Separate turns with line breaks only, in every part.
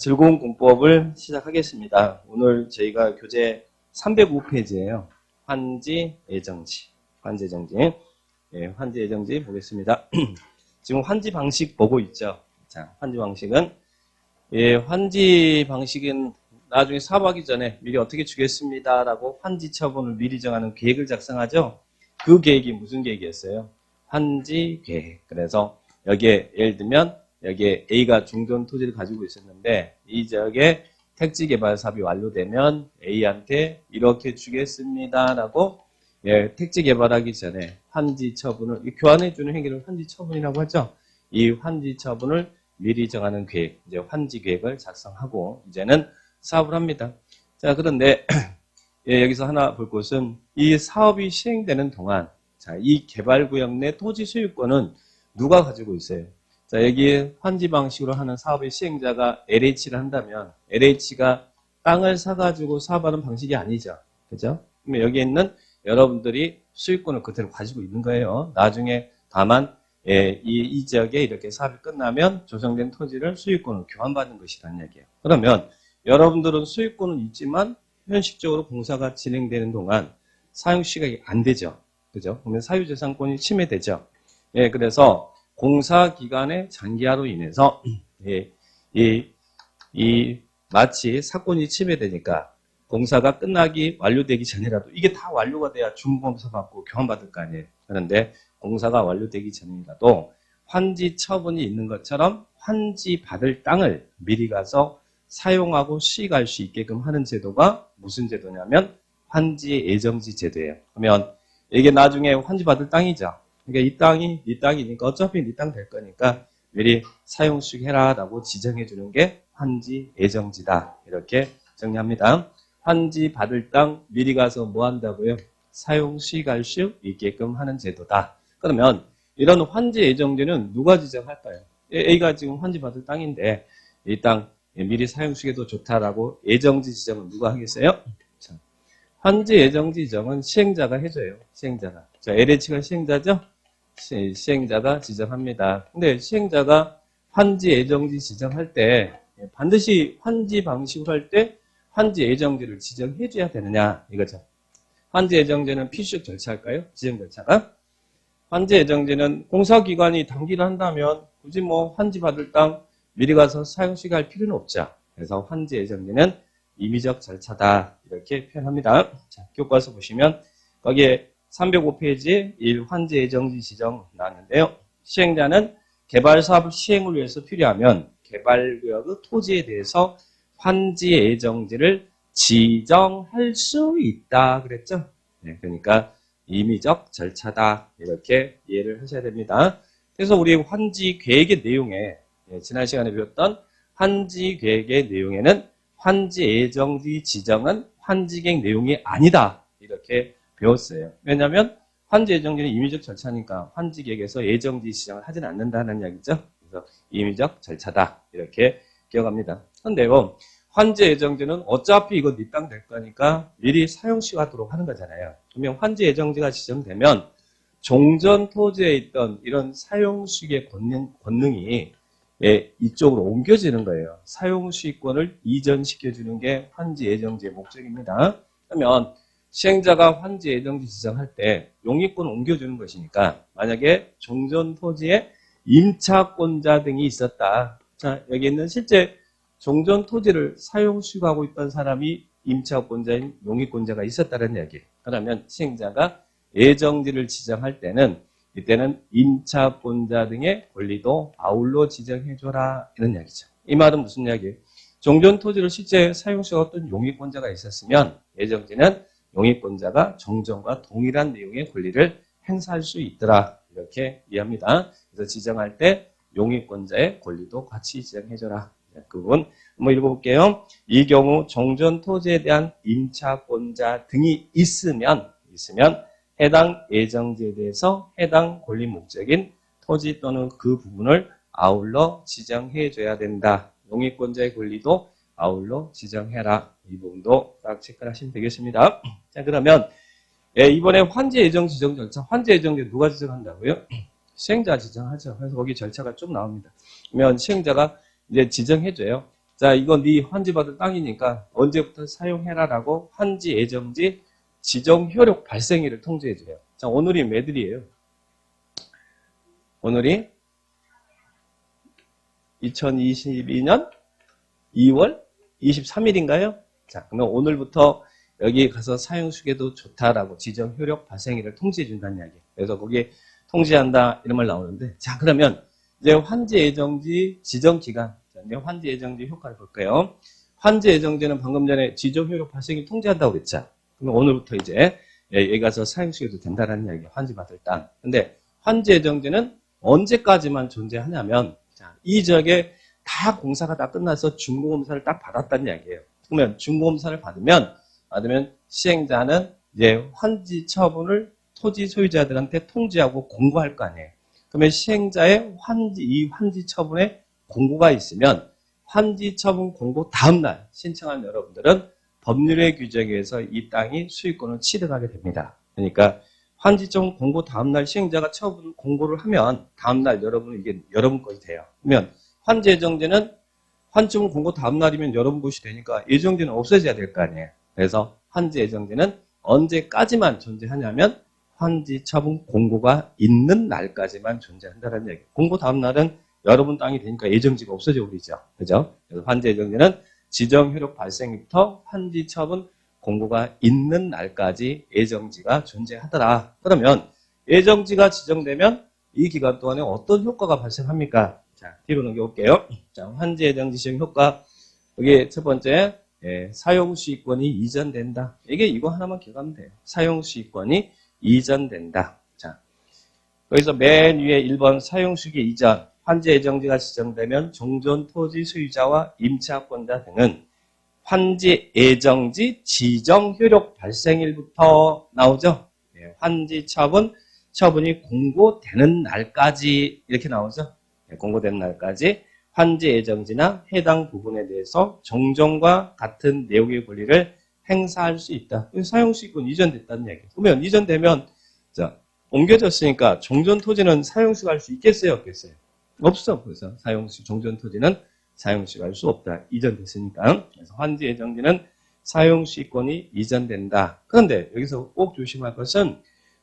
즐거운 공법을 시작하겠습니다. 오늘 저희가 교재 305페이지예요. 환지 예정지. 환지 예정지. 예, 환지 예정지 보겠습니다. 지금 환지 방식 보고 있죠. 자, 환지 방식은 예, 환지 방식은 나중에 사업하기 전에 미리 어떻게 주겠습니다라고 환지 처분을 미리 정하는 계획을 작성하죠. 그 계획이 무슨 계획이었어요? 환지 계획. 그래서 여기에 예를 들면 여기에 A가 중전 토지를 가지고 있었는데 이 지역에 택지 개발 사업이 완료되면 A한테 이렇게 주겠습니다라고 예, 택지 개발하기 전에 환지 처분을 이 교환해 주는 행위를 환지 처분이라고 하죠. 이 환지 처분을 미리 정하는 계획, 이제 환지 계획을 작성하고 이제는 사업을 합니다. 자, 그런데 예, 여기서 하나 볼 것은 이 사업이 시행되는 동안 자, 이 개발 구역 내 토지 소유권은 누가 가지고 있어요? 자, 여기 환지 방식으로 하는 사업의 시행자가 LH를 한다면 LH가 땅을 사가지고 사업하는 방식이 아니죠. 그죠? 그러면 여기 있는 여러분들이 수익권을 그대로 가지고 있는 거예요. 나중에 다만 예, 이, 이 지역에 이렇게 사업이 끝나면 조성된 토지를 수익권을 교환받는 것이라는 얘기예요. 그러면 여러분들은 수익권은 있지만 현실적으로 공사가 진행되는 동안 사용 시각이 안 되죠. 그죠? 그러면 사유재산권이 침해되죠. 예, 그래서 공사 기간의 장기화로 인해서 예, 이, 이 마치 사건이 침해되니까 공사가 끝나기 완료되기 전이라도 이게 다 완료가 돼야 중공사 받고 교환 받을 거 아니에요. 그런데 공사가 완료되기 전이라도 환지 처분이 있는 것처럼 환지 받을 땅을 미리 가서 사용하고 수익할 수 있게끔 하는 제도가 무슨 제도냐면 환지 예정지 제도예요. 그러면 이게 나중에 환지 받을 땅이죠. 그러니까 이 땅이 네 땅이니까 어차피 네 땅 될 거니까 미리 사용 수익해라라고 지정해 주는 게 환지 예정지다. 이렇게 정리합니다. 환지 받을 땅 미리 가서 뭐 한다고요? 사용 수익할 수 있게끔 하는 제도다. 그러면 이런 환지 예정지는 누가 지정할까요? A가 지금 환지 받을 땅인데 이 땅 미리 사용 수익에도 좋다라고 예정지 지정은 누가 하겠어요? 자, 환지 예정지 지정은 시행자가 해줘요. 시행자가. 자, LH가 시행자죠? 시- 시행자가 지정합니다. 근데 시행자가 환지 예정지 지정할 때 반드시 환지 방식으로 할 때 환지 예정지를 지정해 줘야 되느냐 이거죠. 환지 예정지는 필수 절차일까요? 지정 절차가? 환지 예정지는 공사기관이 당기를 한다면 굳이 뭐 환지 받을 땅 미리 가서 사용 시할 필요는 없죠. 그래서 환지 예정지는 임의적 절차다 이렇게 표현합니다. 자, 교과서 보시면 거기에 305페이지에 1 환지 예정지 지정 나왔는데요. 시행자는 개발 사업 시행을 위해서 필요하면 개발구역의 토지에 대해서 환지 예정지를 지정할 수 있다 그랬죠. 네, 그러니까 임의적 절차다 이렇게 이해를 하셔야 됩니다. 그래서 우리 환지 계획의 내용에 예, 지난 시간에 배웠던 환지 계획의 내용에는 환지 예정지 지정은 환지 계획 내용이 아니다 이렇게 배웠어요. 왜냐하면 환지 예정지는 임의적 절차니까 환지 계획에서 예정지 지정을 하진 않는다는 이야기죠. 그래서 임의적 절차다 이렇게 기억합니다. 그런데요, 환지 예정지는 어차피 이거 네땅될 거니까 미리 사용 시하도록 하는 거잖아요. 그러면 환지 예정지가 지정되면 종전 토지에 있던 이런 사용 수익의 권능, 권능이 예, 이쪽으로 옮겨지는 거예요. 사용 수익권을 이전시켜주는 게 환지 예정지의 목적입니다. 그러면 시행자가 환지 예정지 지정할 때 용익권을 옮겨주는 것이니까 만약에 종전 토지에 임차권자 등이 있었다. 자 여기 있는 실제 종전 토지를 사용 수익하고 있던 사람이 임차권자인 용익권자가 있었다는 이야기. 그러면 시행자가 예정지를 지정할 때는 이때는 임차권자 등의 권리도 아울러 지정해줘라 이런 이야기죠. 이 말은 무슨 이야기예요? 종전 토지를 실제 사용 수익했던 용익권자가 있었으면 예정지는 용익권자가 정전과 동일한 내용의 권리를 행사할 수 있더라 이렇게 이해합니다. 그래서 지정할 때 용익권자의 권리도 같이 지정해줘라. 네, 그 부분 한번 읽어볼게요. 이 경우 정전 토지에 대한 임차권자 등이 있으면 있으면 해당 예정지에 대해서 해당 권리 목적인 토지 또는 그 부분을 아울러 지정해줘야 된다. 용익권자의 권리도 아울러 지정해라. 이 부분도 딱 체크를 하시면 되겠습니다. 자, 그러면 예, 이번에 환지 예정 지정 절차, 환지 예정지 누가 지정한다고요? 시행자 지정하죠. 그래서 거기 절차가 좀 나옵니다. 그러면 시행자가 이제 지정해줘요. 자, 이건 네 환지 받을 땅이니까 언제부터 사용해라라고 환지 예정지 지정 효력 발생일을 통지해줘요. 자, 오늘이 매들이에요. 오늘이 2022년 2월 23일인가요? 자, 그러면 오늘부터 여기 가서 사용수계도 좋다라고 지정 효력 발생일을 통지해 준다는 이야기예요. 그래서 거기에 통지한다 이런 말 나오는데 자, 그러면 이제 환지 예정지 지정 기간 자, 이제 환지 예정지 효과를 볼까요? 환지 예정지는 방금 전에 지정 효력 발생일 통지한다고 그랬죠. 그러면 오늘부터 이제 예, 여기 가서 사용수계도 된다라는 이야기예요. 환지 받을 땅. 근데 환지 예정지는 언제까지만 존재하냐면 자, 이 지역에 다 공사가 다 끝나서 준공검사를 딱 받았다는 이야기예요. 그러면 준공검사를 받으면 받으면 시행자는 이제 환지 처분을 토지 소유자들한테 통지하고 공고할 거 아니에요. 그러면 시행자의 환지 이 환지 처분에 공고가 있으면 환지 처분 공고 다음 날 신청한 여러분들은 법률의 규정에 의해서 이 땅이 수익권을 취득하게 됩니다. 그러니까 환지점 공고 다음 날 시행자가 처분 공고를 하면 다음 날 여러분은 이게 여러분 것이 돼요. 그러면 환지 예정제는 환점 공고 다음 날이면 여러분 것이 되니까 예정제는 없어져야 될 거 아니에요. 그래서 환지 예정제는 언제까지만 존재하냐면 환지 처분 공고가 있는 날까지만 존재한다는 얘기. 공고 다음 날은 여러분 땅이 되니까 예정지가 없어져 버리죠. 그죠? 그래서 환지 예정제는 지정 효력 발생부터 환지 처분 공고가 있는 날까지 예정지가 존재하더라. 그러면 예정지가 지정되면 이 기간 동안에 어떤 효과가 발생합니까? 자, 뒤로 넘겨볼게요. 자, 환지 예정지 시행 효과. 여기 첫 번째, 예, 사용 수익권이 이전된다. 이게 이거 하나만 기억하면 돼요. 사용 수익권이 이전된다. 자, 여기서 맨 위에 1번 사용 수익의 이전. 환지 예정지가 지정되면 종전 토지 소유자와 임차권자 등은 환지 예정지 지정 효력 발생일부터 나오죠. 예, 환지 처분, 처분이 공고되는 날까지 이렇게 나오죠. 예, 공고되는 날까지 환지 예정지나 해당 부분에 대해서 정정과 같은 내용의 권리를 행사할 수 있다. 사용수익권 이전됐다는 얘기. 그러면 이전되면 자 옮겨졌으니까 종전 토지는 사용수 할수 있겠어요, 없겠어요? 없어. 그래서 사용수 종전 토지는 사용시가 할 수 없다. 이전됐으니까. 그래서 환지 예정지는 사용시권이 이전된다. 그런데 여기서 꼭 조심할 것은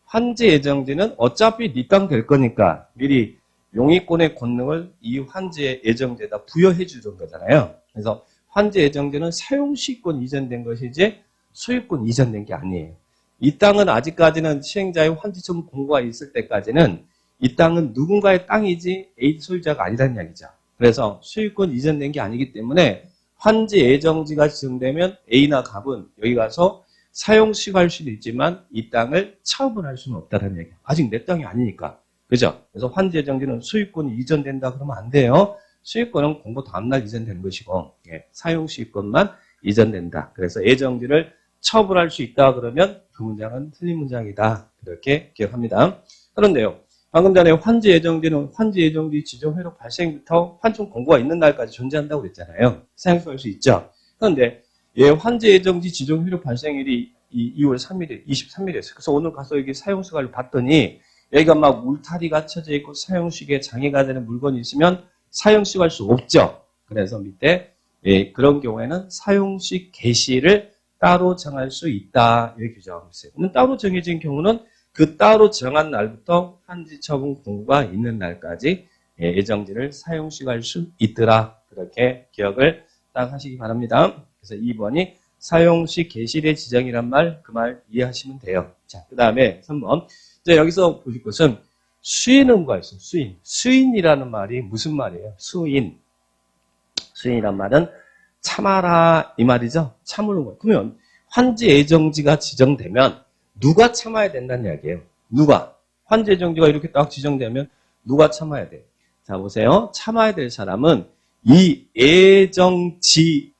환지 예정지는 어차피 네땅될 거니까 미리 용의권의 권능을 이 환지 예정지에다 부여해 주는 거잖아요. 그래서 환지 예정지는 사용 시권 이전된 것이지 소유권 이전된 게 아니에요. 이 땅은 아직까지는 시행자의 환지처분 공고가 있을 때까지는 이 땅은 누군가의 땅이지 A 소유자가 아니라는 이야기죠. 그래서 수익권 이전된 게 아니기 때문에 환지 예정지가 지정되면 A나 갑은 여기 가서 사용 시할 수도 있지만 이 땅을 처분할 수는 없다는 얘기예요. 아직 내 땅이 아니니까. 그죠? 그래서 환지 예정지는 수익권이 이전된다 그러면 안 돼요. 수익권은 공고 다음날 이전되는 것이고 예, 사용 수익권만 이전된다. 그래서 예정지를 처분할 수 있다 그러면 그 문장은 틀린 문장이다. 그렇게 기억합니다. 그런데요. 방금 전에 환지 예정지는 환지 예정지 지정 회력 발생부터 환청 공고가 있는 날까지 존재한다고 그랬잖아요. 사용할 수 있죠. 그런데 예, 환지 예정지 지정 회력 발생일이 이 2월 3일에 23일이었어요. 그래서 오늘 가서 여기 사용수가를 봤더니 여기가 막 울타리가 쳐져 있고 사용식에 장애가 되는 물건이 있으면 사용식 할 수 없죠. 그래서 밑에 예, 그런 경우에는 사용식 개시를 따로 정할 수 있다 이렇게 규정하고 있어요. 근데 따로 정해진 경우는 그 따로 정한 날부터 한지 처분 공고가 있는 날까지 예, 예정지를 사용시할 수 있더라. 그렇게 기억을 딱 하시기 바랍니다. 그래서 2번이 사용시 개실의 지정이란 말, 그 말 이해하시면 돼요. 자, 그 다음에 3번. 이제 여기서 보실 것은 수인 의무가 있어요. 수인. 수인이라는 말이 무슨 말이에요? 수인. 수인이란 말은 참아라 이 말이죠. 참으는 거. 그러면 환지 예정지가 지정되면 누가 참아야 된다는 이야기예요. 누가? 환재정지가 이렇게 딱 지정되면 누가 참아야 돼? 자, 보세요. 참아야 될 사람은 이 예정지의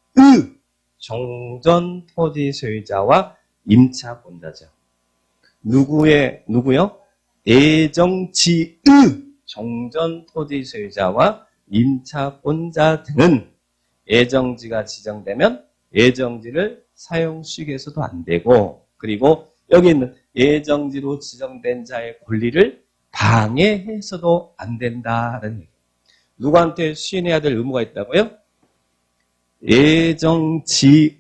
종전 토지 소유자와 임차권자죠. 누구의, 누구요? 예정지의 종전 토지 소유자와 임차권자 등은 예정지가 지정되면 예정지를 사용식에서도 안 되고, 그리고 여기 있는 예정지로 지정된 자의 권리를 방해해서도 안 된다는 얘기. 누구한테 수인해야 될 의무가 있다고요? 예정지의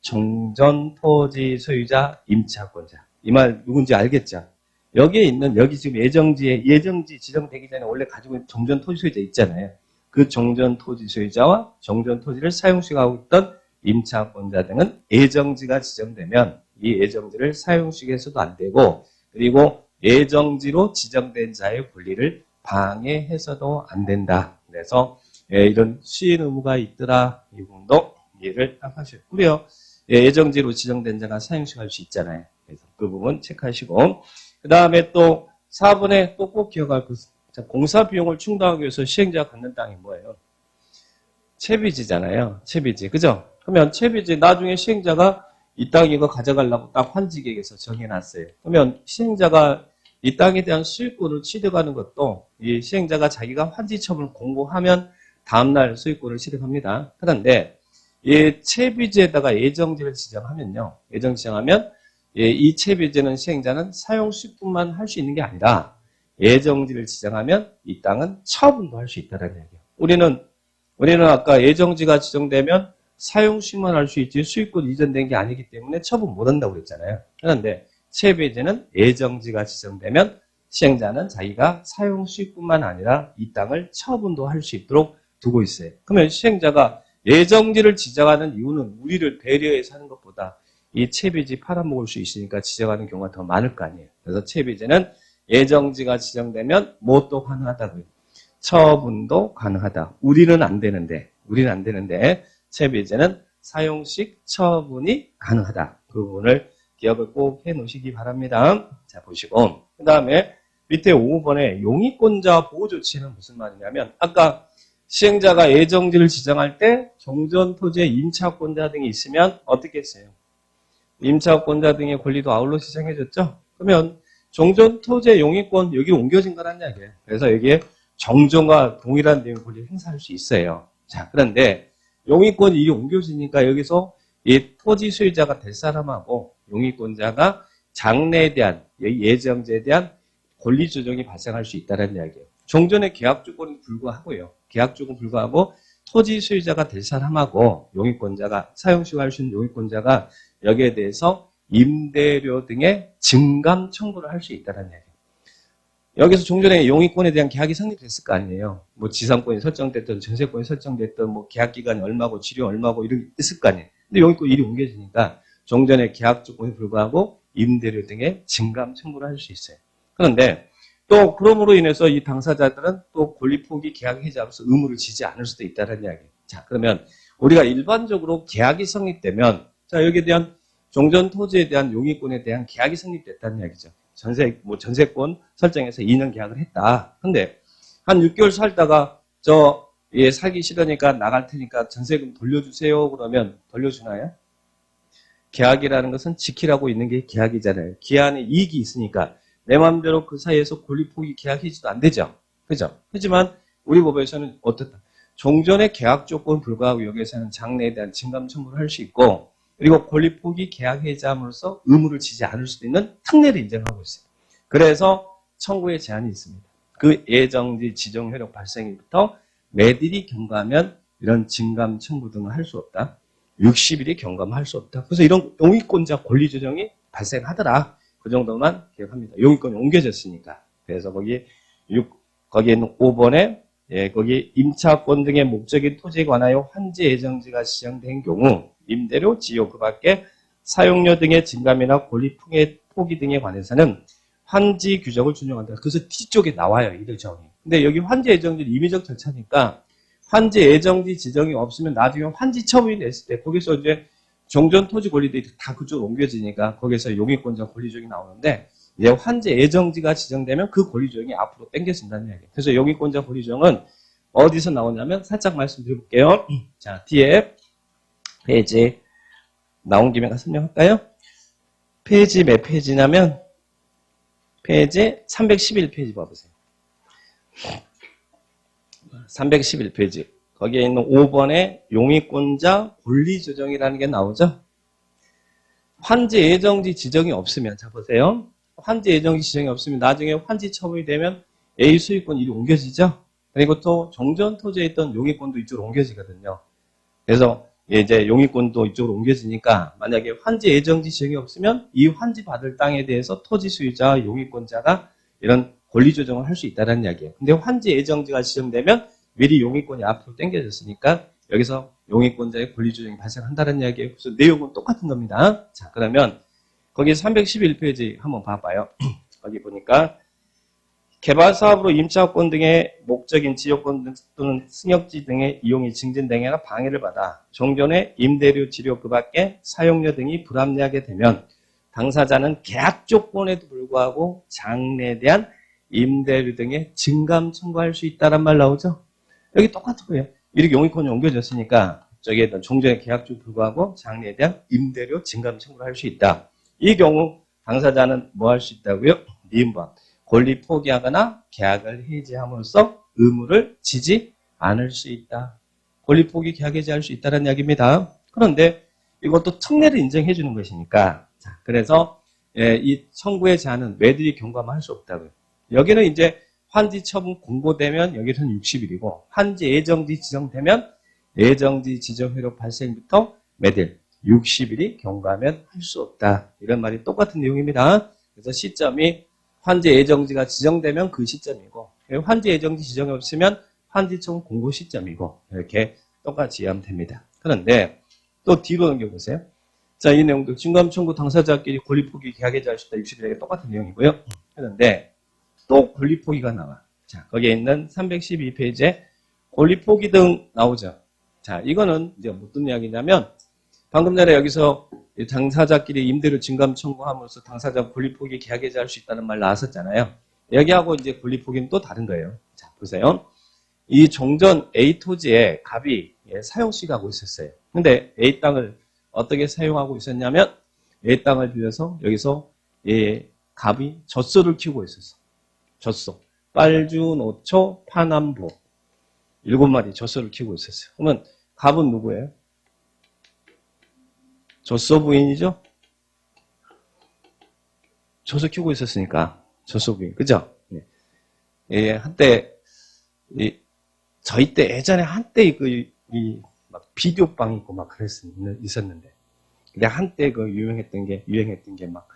종전토지 소유자 임차권자. 이 말 누군지 알겠죠? 여기에 있는 여기 지금 예정지에 예정지 지정되기 전에 원래 가지고 있는 종전토지 소유자 있잖아요. 그 종전토지 소유자와 종전토지를 사용식하고 있던 임차권자 등은 예정지가 지정되면 이 예정지를 사용식에서도 안 되고 그리고 예정지로 지정된 자의 권리를 방해해서도 안 된다. 그래서 예, 이런 시인 의무가 있더라. 이 부분도 이해를 딱 하셨고요. 예, 예정지로 지정된 자가 사용식 할수 있잖아요. 그 부분 체크하시고 그 다음에 또 4번에 또 꼭 기억할 것 자, 공사 비용을 충당하기 위해서 시행자가 갖는 땅이 뭐예요? 채비지잖아요. 채비지. 그죠? 그러면 채비지 나중에 시행자가 이 땅 이거 가져가려고 딱 환지계획에서 정해놨어요. 그러면 시행자가 이 땅에 대한 수익권을 취득하는 것도 이 시행자가 자기가 환지 처분을 공고하면 다음날 수익권을 취득합니다. 그런데 이 채비지에다가 예정지를 지정하면요. 예정 지정하면 예, 이 채비지는 시행자는 사용 수익뿐만 할 수 있는 게 아니라 예정지를 지정하면 이 땅은 처분도 할 수 있다는 얘기예요. 우리는 우리는 아까 예정지가 지정되면 사용식만 할 수 있지 수익권 이전된 게 아니기 때문에 처분 못 한다고 그랬잖아요. 그런데 채비지는 예정지가 지정되면 시행자는 자기가 사용 수익뿐만 아니라 이 땅을 처분도 할 수 있도록 두고 있어요. 그러면 시행자가 예정지를 지정하는 이유는 우리를 배려해서 하는 것보다 이 채비지 팔아먹을 수 있으니까 지정하는 경우가 더 많을 거 아니에요. 그래서 채비지는 예정지가 지정되면 뭣도 가능하다고요. 처분도 가능하다. 우리는 안 되는데, 우리는 안 되는데, 채비제는 사용식 처분이 가능하다. 그 부분을 기억을 꼭 해 놓으시기 바랍니다. 자, 보시고. 그 다음에 밑에 5번에 용의권자 보호조치는 무슨 말이냐면, 아까 시행자가 예정지를 지정할 때 종전토지의 임차권자 등이 있으면 어떻게 했어요? 임차권자 등의 권리도 아울러 지정해줬죠? 그러면 종전 토지의 용의권 여기 옮겨진 거란 이야기예요. 그래서 여기에 정정과 동일한 내용 권리를 행사할 수 있어요. 자, 그런데 용의권이 이게 옮겨지니까 여기서 이 토지 소유자가 될 사람하고 용의권자가 장래에 대한 예정제에 대한 권리 조정이 발생할 수 있다는 이야기예요. 종전의 계약 조건이 불구하고요. 계약 조건 불구하고 토지 소유자가 될 사람하고 용의권자가 사용 시효 할 수 있는 용의권자가 여기에 대해서 임대료 등의 증감 청구를 할 수 있다는 얘기예요. 여기서 종전에 용의권에 대한 계약이 성립됐을 거 아니에요. 뭐 지상권이 설정됐든 전세권이 설정됐든 뭐 계약 기간이 얼마고 치료 얼마고 이런 게 있을 거 아니에요. 근데 용의권 일이 옮겨지니까 종전의 계약 조건에 불구하고 임대료 등의 증감 청구를 할 수 있어요. 그런데 또 그럼으로 인해서 이 당사자들은 또 권리 포기 계약 해지하면서 의무를 지지 않을 수도 있다는 이야기예요. 자, 그러면 우리가 일반적으로 계약이 성립되면 자, 여기에 대한 종전 토지에 대한 용의권에 대한 계약이 성립됐다는 이야기죠. 전세, 뭐 전세권 설정해서 2년 계약을 했다. 근데 한 6개월 살다가 저, 예, 살기 싫으니까 나갈 테니까 전세금 돌려주세요. 그러면 돌려주나요? 계약이라는 것은 지키라고 있는 게 계약이잖아요. 기한에 이익이 있으니까 내 마음대로 그 사이에서 권리 포기 계약 해지도 안 되죠. 그죠? 하지만 우리 법에서는 어떻다? 종전의 계약 조건 불구하고 여기에서는 장래에 대한 증감 청구를 할 수 있고 그리고 권리 포기 계약 해지함으로써 의무를 지지 않을 수도 있는 특례를 인정하고 있어요. 그래서 청구의 제한이 있습니다. 그 예정지 지정 효력 발생일부터 매들이 경과하면 이런 증감 청구 등을 할 수 없다. 60일이 경감할 수 없다. 그래서 이런 용의권자 권리 조정이 발생하더라. 그 정도만 기억합니다. 용의권이 옮겨졌으니까. 그래서 거기 6, 거기에 있는 5번에 예, 거기 임차권 등의 목적인 토지에 관하여 환지 예정지가 지정된 경우 임대료, 지요 그 밖에 사용료 등의 증감이나 권리 풍의 포기 등에 관해서는 환지 규정을 준용한다. 그래서 T쪽에 나와요, 이 규정이. 근데 여기 환지 예정지 임의적 절차니까 환지 예정지 지정이 없으면 나중에 환지 처분이 냈을 때 거기서 이제 종전 토지 권리들이 다 그쪽으로 옮겨지니까 거기서 용의권자 권리조정이 나오는데 이제 환지 예정지가 지정되면 그 권리조정이 앞으로 땡겨진다는 얘기예요. 그래서 용의권자 권리조정은 어디서 나오냐면 살짝 말씀드려볼게요. 자, 뒤에 페이지 나온 김에 설명할까요? 페이지 몇 페이지냐면 페이지 311페이지 봐보세요. 311페이지. 거기에 있는 5번에 용의권자 권리조정이라는 게 나오죠? 환지 예정지 지정이 없으면, 자 보세요. 환지 예정지 지정이 없으면 나중에 환지 처분이 되면 A 수익권 이리 옮겨지죠? 그리고 또 종전 토지에 있던 용의권도 이쪽으로 옮겨지거든요. 그래서 이제 용의권도 이쪽으로 옮겨지니까 만약에 환지 예정지 지정이 없으면 이 환지 받을 땅에 대해서 토지 소유자와 용의권자가 이런 권리 조정을 할 수 있다는 이야기예요. 근데 환지 예정지가 지정되면 미리 용의권이 앞으로 당겨졌으니까 여기서 용의권자의 권리 조정이 발생한다는 이야기예요. 그래서 내용은 똑같은 겁니다. 자, 그러면 거기 311페이지 한번 봐봐요. 거기 보니까 개발 사업으로 임차권 등의 목적인 지역권 등 또는 승역지 등의 이용이 증진되거나 방해를 받아 종전의 임대료 지료 그 밖에 사용료 등이 불합리하게 되면 당사자는 계약 조건에도 불구하고 장래에 대한 임대료 등의 증감 청구할 수 있다란 말 나오죠? 여기 똑같은 거예요. 이렇게 용의권이 옮겨졌으니까 저기에 어떤 종전의 계약조 불구하고 장래에 대한 임대료 증감 청구를 할 수 있다. 이 경우 당사자는 뭐 할 수 있다고요? 니은번 권리 포기하거나 계약을 해지함으로써 의무를 지지 않을 수 있다. 권리 포기 계약 해지할 수 있다는 이야기입니다. 그런데 이것도 특례를 인정해 주는 것이니까 자, 그래서 예, 이 청구의 제한은 매들이 경감할 수 없다고요. 여기는 이제 환지 처분 공고되면 여기서는 60일이고 환지 예정지 지정되면 예정지 지정 효력 발생부터 매들 60일이 경과하면 할 수 없다. 이런 말이 똑같은 내용입니다. 그래서 시점이 환지 예정지가 지정되면 그 시점이고 환지 예정지 지정이 없으면 환지 처분 공고 시점이고 이렇게 똑같이 이해하면 됩니다. 그런데 또 뒤로 넘겨보세요. 자, 이 내용도 증감 청구 당사자끼리 권리 포기 수 있다. 60일에 똑같은 내용이고요. 그런데 또 권리 포기가 나와. 자, 거기에 있는 312페이지에 권리 포기 등 나오죠. 자, 이거는 이제 무슨 이야기냐면 방금 전에 여기서 이 당사자끼리 임대료 증감 청구함으로써 당사자 권리 포기 계약 해지 할 수 있다는 말 나왔었잖아요. 여기하고 이제 권리 포기는 또 다른 거예요. 자, 보세요. 이 종전 A 토지에 갑이 예, 사용시가고 있었어요. 근데 A 땅을 어떻게 사용하고 있었냐면 A 땅을 빌려서 여기서 예, 갑이 젖소를 키우고 있었어. 젖소. 빨주, 노초, 파남보. 일곱 마리 젖소를 키우고 있었어요. 그러면 갑은 누구예요? 젖소 부인이죠? 젖소 키우고 있었으니까 젖소 부인. 그죠? 예. 예, 한때 이, 저희 때 예전에 한때 그, 이, 막 비디오빵 있고 막 그랬, 있었는데. 근데 한때 그 유행했던 게, 유행했던 게 막,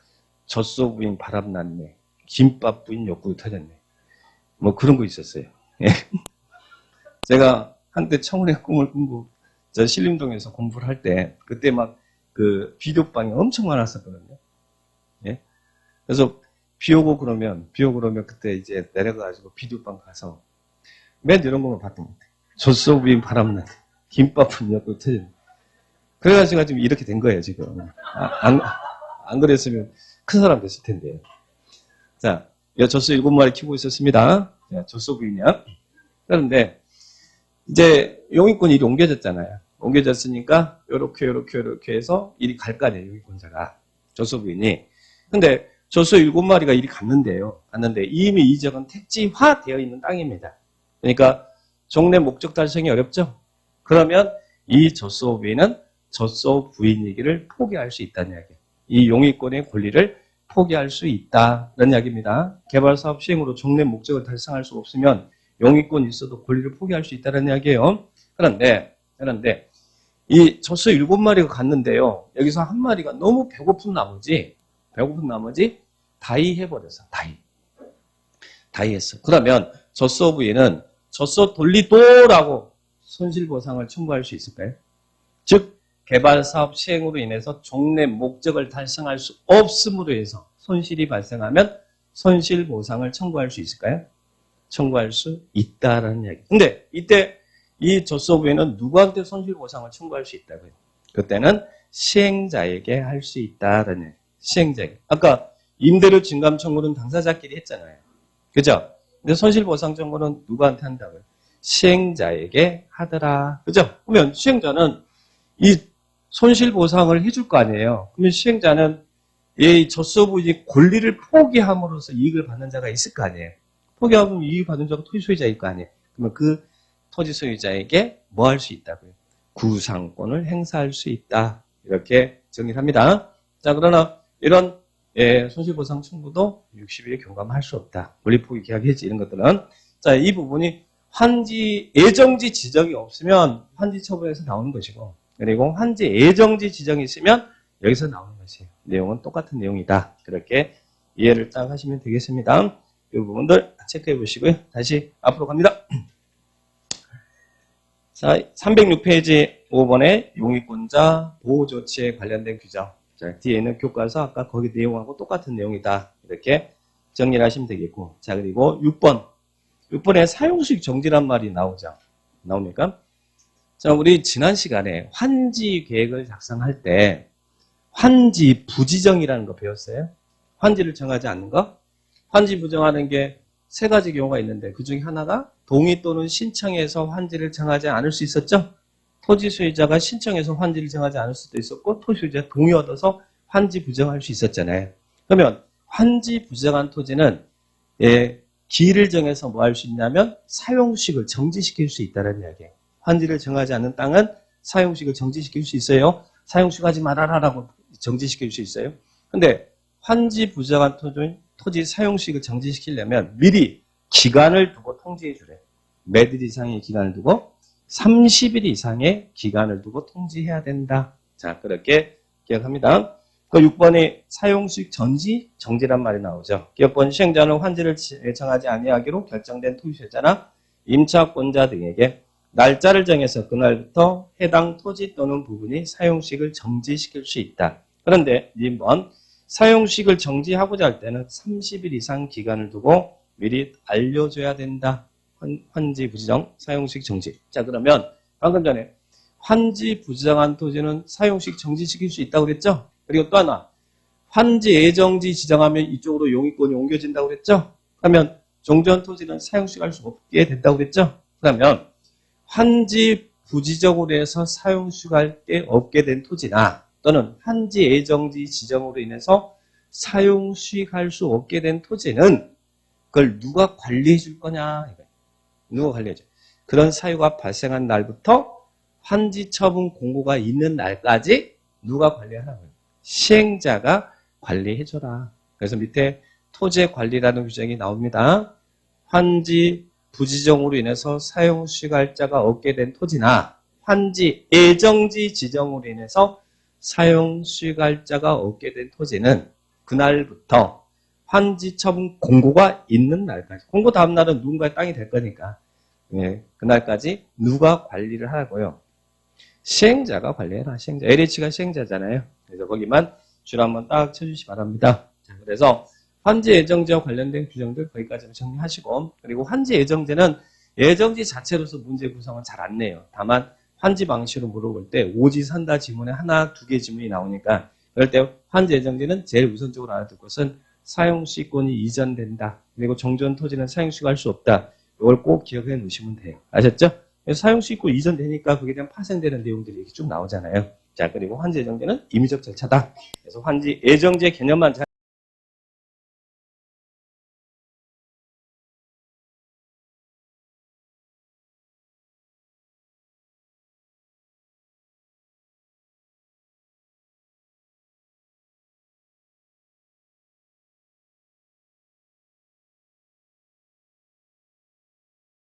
젖소 부인 바람 났네. 김밥 부인 욕구도 터졌네. 뭐 그런 거 있었어요. 예. 제가 한때 청운의 꿈을 꾸고, 저 신림동에서 공부를 할 때, 그때 막 그 비디오빵이 엄청 많았었거든요. 예. 그래서 비 오고 그러면, 비 오고 그러면 그때 이제 내려가가지고 비디오빵 가서 맨 이런 것만 봤던 것 같아요. 젖소부인 바람난 김밥은 옆으로 터지는. 그래가지고 지금 이렇게 된 거예요, 지금. 아, 안, 안 그랬으면 큰 사람 됐을 텐데요. 자, 이 젖소 일곱 마리 키우고 있었습니다. 자, 젖소부인이야. 그런데, 이제 용의권이 이리 옮겨졌잖아요. 옮겨졌으니까, 요렇게, 요렇게, 요렇게 해서 이리 갈 거 아니에요, 용의권자가. 젖소부인이. 근데, 젖소 일곱 마리가 이리 갔는데요. 갔는데, 이미 이 지역은 택지화 되어 있는 땅입니다. 그러니까 종래 목적 달성이 어렵죠. 그러면 이 젖소 부인은 젖소 부인이기를 포기할 수 있다는 이야기예요. 이 용의권의 권리를 포기할 수 있다는 이야기입니다. 개발 사업 시행으로 종래 목적을 달성할 수 없으면 용의권이 있어도 권리를 포기할 수 있다는 이야기예요. 그런데 그런데 이 젖소 일곱 마리가 갔는데요. 여기서 한 마리가 너무 배고픈 나머지 배고픈 나머지 다이 해버렸어. 다이. 다이 했어. 그러면 젖소 부인은 젖소 돌리도라고 손실보상을 청구할 수 있을까요? 즉 개발 사업 시행으로 인해서 종래 목적을 달성할 수 없음으로 해서 손실이 발생하면 손실보상을 청구할 수 있을까요? 청구할 수 있다라는 이야기. 근데 이때 이 부인은 누구한테 손실보상을 청구할 수 있다고요? 그때는 시행자에게 할 수 있다라는. 시행자에게. 아까 임대료 증감 청구는 당사자끼리 했잖아요. 그죠? 근데 손실보상 청구는 누구한테 한다고요? 시행자에게 하더라. 그죠? 그러면 시행자는 이 손실보상을 해줄 거 아니에요. 그러면 시행자는 이 젖소부인이 권리를 포기함으로써 이익을 받는 자가 있을 거 아니에요. 포기하면 이익을 받는 자가 토지 소유자일 거 아니에요. 그러면 그 토지 소유자에게 뭐 할 수 있다고요? 구상권을 행사할 수 있다. 이렇게 정리를 합니다. 자, 그러나 이런 예, 손실보상 청구도 60일에 경감할 수 없다. 권리포기 계약 해지 이런 것들은 자, 이 부분이 환지 예정지 지정이 없으면 환지 처분에서 나오는 것이고 그리고 환지 예정지 지정이 있으면 여기서 나오는 것이에요. 내용은 똑같은 내용이다. 그렇게 이해를 딱 하시면 되겠습니다. 이 부분들 체크해 보시고요. 다시 앞으로 갑니다. 자, 306페이지 5번에 용의권자 보호 조치에 관련된 규정. 자, 뒤에는 교과서 아까 거기 내용하고 똑같은 내용이다. 이렇게 정리를 하시면 되겠고. 자, 그리고 6번. 6번에 사용식 정지란 말이 나오죠. 나옵니까? 자, 우리 지난 시간에 환지 계획을 작성할 때 환지 부지정이라는 거 배웠어요? 환지를 정하지 않는 거? 환지 부정하는 게 세 가지 경우가 있는데 그 중에 하나가 동의 또는 신청해서 환지를 정하지 않을 수 있었죠? 토지 소유자가 신청해서 환지를 정하지 않을 수도 있었고 토지 소유자 동의 얻어서 환지 부정할 수 있었잖아요. 그러면 환지 부정한 토지는 예, 기일을 정해서 뭐 할 수 있냐면 사용식을 정지시킬 수 있다는 이야기예요. 환지를 정하지 않는 땅은 사용식을 정지시킬 수 있어요. 사용식 하지 말아라라고 정지시킬 수 있어요. 근데 환지 부정한 토지, 토지 사용식을 정지시키려면 미리 기간을 두고 통지해 주래. 몇일 이상의 기간을 두고 30일 이상의 기간을 두고 통지해야 된다. 자, 그렇게 기억합니다. 그 6번에 사용식 전지, 정지란 말이 나오죠. 기업권 시행자는 환지를 정하지 아니하기로 결정된 토지소유자나 임차권자 등에게 날짜를 정해서 그날부터 해당 토지 또는 부분이 사용식을 정지시킬 수 있다. 그런데 2번 사용식을 정지하고자 할 때는 30일 이상 기간을 두고 미리 알려줘야 된다. 환- 환지 부지정 사용식 정지. 자 그러면 방금 전에 환지 부지정한 토지는 사용식 정지시킬 수 있다고 그랬죠? 그리고 또 하나 환지 예정지 지정하면 이쪽으로 용의권이 옮겨진다고 그랬죠? 그러면 종전 토지는 사용식 할 수 없게 된다고 그랬죠? 그러면 환지 부지정으로 해서 사용식 할 게 없게 된 토지나 또는 환지 예정지 지정으로 인해서 사용식 할수 없게 된 토지는 그걸 누가 관리해 줄 거냐. 누가 관리해 줘? 그런 사유가 발생한 날부터 환지 처분 공고가 있는 날까지 누가 관리하라고요? 시행자가 관리해 줘라. 그래서 밑에 토지 관리라는 규정이 나옵니다. 환지 부지정으로 인해서 사용 시갈자가 없게 된 토지나 환지 예정지 지정으로 인해서 사용 시갈자가 없게 된 토지는 그날부터 환지 처분 공고가 있는 날까지 공고 다음 날은 누군가의 땅이 될 거니까 예, 그날까지 누가 관리를 하고요. 시행자가 관리해라. 시행자. LH가 시행자잖아요. 그래서 거기만 줄 한번 딱 쳐주시 기 바랍니다. 자, 그래서 환지 예정지와 관련된 규정들 거기까지 정리하시고 그리고 환지 예정지는 예정지 자체로서 문제 구성은 잘 안 내요. 다만 환지 방식으로 물어볼 때 오지 산다 지문에 하나 두 개 지문이 나오니까 그럴 때 환지 예정지는 제일 우선적으로 알아둘 것은 사용시권이 이전된다. 그리고 정전 토지는 사용시가 할 수 없다. 이걸 꼭 기억해 놓으시면 돼요. 아셨죠? 사용시권 이전되니까 그게 대한 파생되는 내용들이 이렇게 쭉 나오잖아요. 자, 그리고 환지 예정지는 임의적 절차다. 그래서 환지 예정지 개념만 잘